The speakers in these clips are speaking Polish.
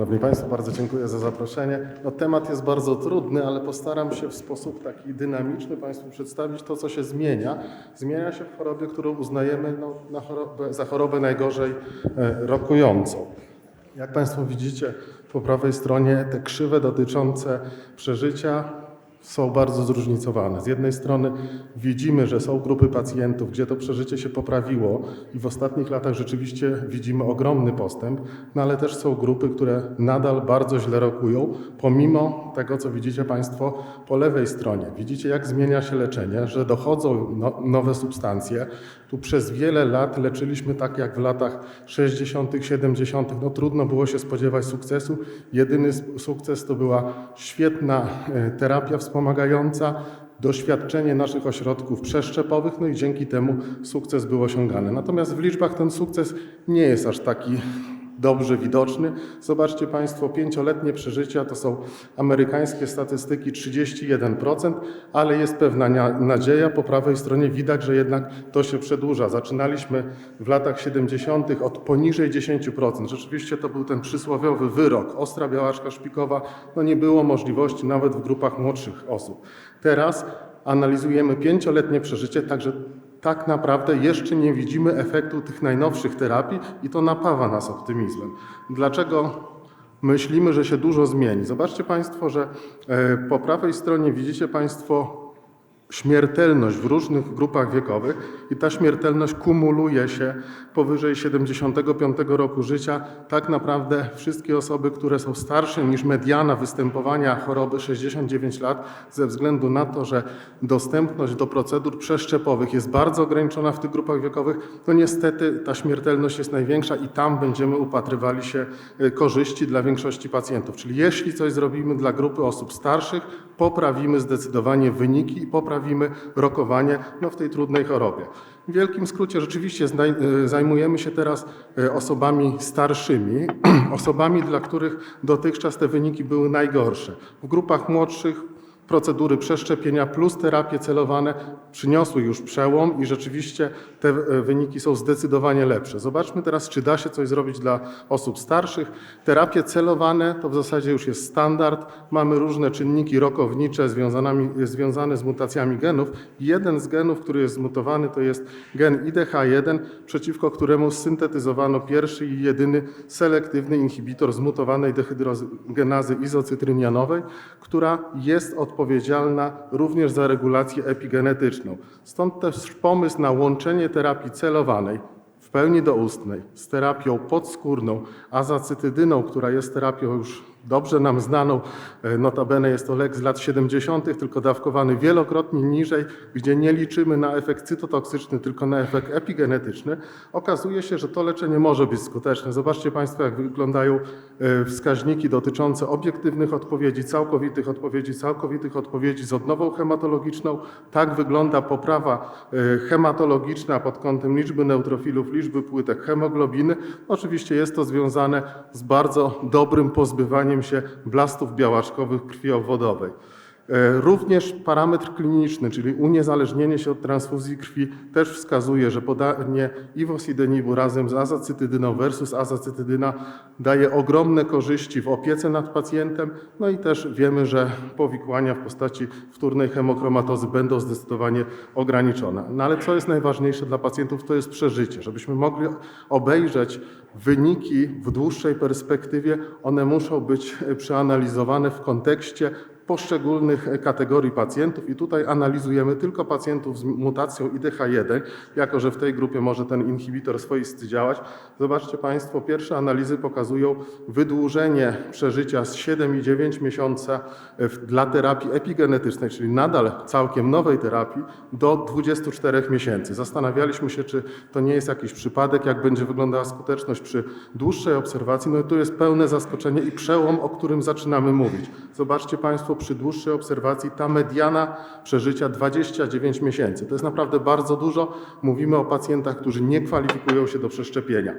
Szanowni Państwo, bardzo dziękuję za zaproszenie. No, temat jest bardzo trudny, ale postaram się w sposób taki dynamiczny Państwu przedstawić to, co się zmienia. Zmienia się w chorobie, którą uznajemy no, chorobę, za chorobę najgorzej e, rokującą. Jak Państwo widzicie po prawej stronie, te krzywe dotyczące przeżycia są bardzo zróżnicowane. Z jednej strony widzimy, że są grupy pacjentów, gdzie to przeżycie się poprawiło i w ostatnich latach rzeczywiście widzimy ogromny postęp, no ale też są grupy, które nadal bardzo źle rokują, pomimo tego, co widzicie Państwo po lewej stronie. Widzicie, jak zmienia się leczenie, że dochodzą no, nowe substancje. Tu przez wiele lat leczyliśmy tak jak w latach 60., 70. No trudno było się spodziewać sukcesu. Jedyny sukces to była świetna e, terapia wspomagająca, doświadczenie naszych ośrodków przeszczepowych, no i dzięki temu sukces był osiągany. Natomiast w liczbach ten sukces nie jest aż taki dobrze widoczny. Zobaczcie Państwo, pięcioletnie przeżycia to są amerykańskie statystyki 31%, ale jest pewna nadzieja. Po prawej stronie widać, że jednak to się przedłuża. Zaczynaliśmy w latach 70. od poniżej 10%. Rzeczywiście to był ten przysłowiowy wyrok. Ostra białaczka szpikowa, no nie było możliwości nawet w grupach młodszych osób. Teraz analizujemy pięcioletnie przeżycie, także tak naprawdę jeszcze nie widzimy efektu tych najnowszych terapii i to napawa nas optymizmem. Dlaczego myślimy, że się dużo zmieni? Zobaczcie Państwo, że e, po prawej stronie widzicie Państwo śmiertelność w różnych grupach wiekowych i ta śmiertelność kumuluje się powyżej 75 roku życia. Tak naprawdę wszystkie osoby, które są starsze niż mediana występowania choroby 69 lat, ze względu na to, że dostępność do procedur przeszczepowych jest bardzo ograniczona w tych grupach wiekowych, to niestety ta śmiertelność jest największa i tam będziemy upatrywali się e, korzyści dla większości pacjentów. Czyli jeśli coś zrobimy dla grupy osób starszych, poprawimy zdecydowanie wyniki i poprawimy rokowanie no, w tej trudnej chorobie. W wielkim skrócie rzeczywiście e, zajmujemy się teraz e, osobami starszymi, osobami, dla których dotychczas te wyniki były najgorsze. W grupach młodszych procedury przeszczepienia plus terapie celowane przyniosły już przełom i rzeczywiście te e, wyniki są zdecydowanie lepsze. Zobaczmy teraz, czy da się coś zrobić dla osób starszych. Terapie celowane to w zasadzie już jest standard. Mamy różne czynniki rokownicze związane z mutacjami genów. Jeden z genów, który jest zmutowany, to jest gen IDH1, przeciwko któremu syntetyzowano pierwszy i jedyny selektywny inhibitor zmutowanej dehydrogenazy izocytrynianowej, która jest odpowiedzialna również za regulację epigenetyczną. Stąd też pomysł na łączenie terapii celowanej w pełni doustnej z terapią podskórną, azacytydyną, która jest terapią już dobrze nam znaną, e, notabene jest to lek z lat 70., tylko dawkowany wielokrotnie niżej, gdzie nie liczymy na efekt cytotoksyczny, tylko na efekt epigenetyczny, okazuje się, że to leczenie może być skuteczne. Zobaczcie Państwo, jak wyglądają e, wskaźniki dotyczące obiektywnych odpowiedzi, całkowitych odpowiedzi, całkowitych odpowiedzi z odnową hematologiczną. Tak wygląda poprawa e, hematologiczna pod kątem liczby neutrofilów, liczby płytek hemoglobiny. Oczywiście jest to związane z bardzo dobrym pozbywaniem się blastów białaczkowych krwi obwodowej. E, Również parametr kliniczny, czyli uniezależnienie się od transfuzji krwi, też wskazuje, że podanie iwosidenibu razem z azacytydyną versus azacytydyna daje ogromne korzyści w opiece nad pacjentem. No i też wiemy, że powikłania w postaci wtórnej hemokromatozy będą zdecydowanie ograniczone. No ale co jest najważniejsze dla pacjentów, to jest przeżycie. Żebyśmy mogli obejrzeć wyniki w dłuższej perspektywie, one muszą być e, przeanalizowane w kontekście poszczególnych kategorii pacjentów i tutaj analizujemy tylko pacjentów z mutacją IDH1, jako że w tej grupie może ten inhibitor swoisty działać. Zobaczcie Państwo, pierwsze analizy pokazują wydłużenie przeżycia z 7,9 miesiąca e, dla terapii epigenetycznej, czyli nadal całkiem nowej terapii, do 24 miesięcy. Zastanawialiśmy się, czy to nie jest jakiś przypadek, jak będzie wyglądała skuteczność przy dłuższej obserwacji. No i tu jest pełne zaskoczenie i przełom, o którym zaczynamy mówić. Zobaczcie Państwo, przy dłuższej obserwacji ta mediana przeżycia 29 miesięcy. To jest naprawdę bardzo dużo. Mówimy o pacjentach, którzy nie kwalifikują się do przeszczepienia.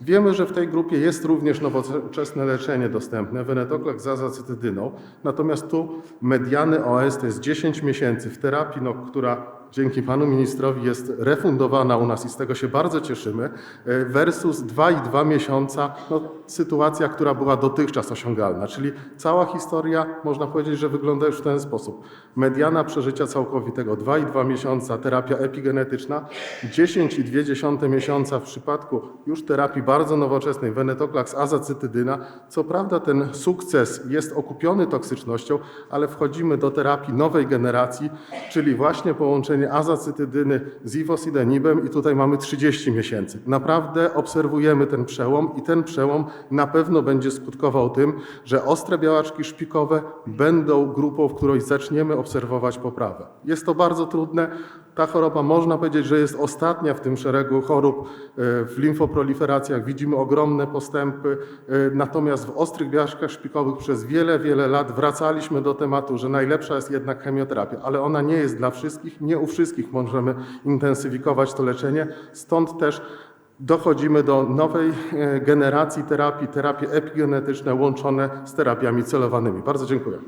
Wiemy, że w tej grupie jest również nowoczesne leczenie dostępne, wenetoclax z azacytydyną. Natomiast tu mediany OS to jest 10 miesięcy w terapii, no, która dzięki panu ministrowi jest refundowana u nas i z tego się bardzo cieszymy, e, versus 2,2 miesiąca, no, sytuacja, która była dotychczas osiągalna. Czyli cała historia, można powiedzieć, że wygląda już w ten sposób. Mediana przeżycia całkowitego 2,2 miesiąca, terapia epigenetyczna, 10,2 miesiąca w przypadku już terapii bardzo nowoczesnej, venetoclax, azacytydyna. Co prawda ten sukces jest okupiony toksycznością, ale wchodzimy do terapii nowej generacji, czyli właśnie połączenie azacytydyny z ivosidenibem i tutaj mamy 30 miesięcy. Naprawdę obserwujemy ten przełom i ten przełom na pewno będzie skutkował tym, że ostre białaczki szpikowe będą grupą, w której zaczniemy obserwować poprawę. Jest to bardzo trudne. Ta choroba można powiedzieć, że jest ostatnia w tym szeregu chorób. E, W limfoproliferacjach widzimy ogromne postępy, e, natomiast w ostrych biażkach szpikowych przez wiele, wiele lat wracaliśmy do tematu, że najlepsza jest jednak chemioterapia, ale ona nie jest dla wszystkich, nie u wszystkich możemy intensyfikować to leczenie, stąd też dochodzimy do nowej e, generacji terapii, terapie epigenetyczne łączone z terapiami celowanymi. Bardzo dziękuję.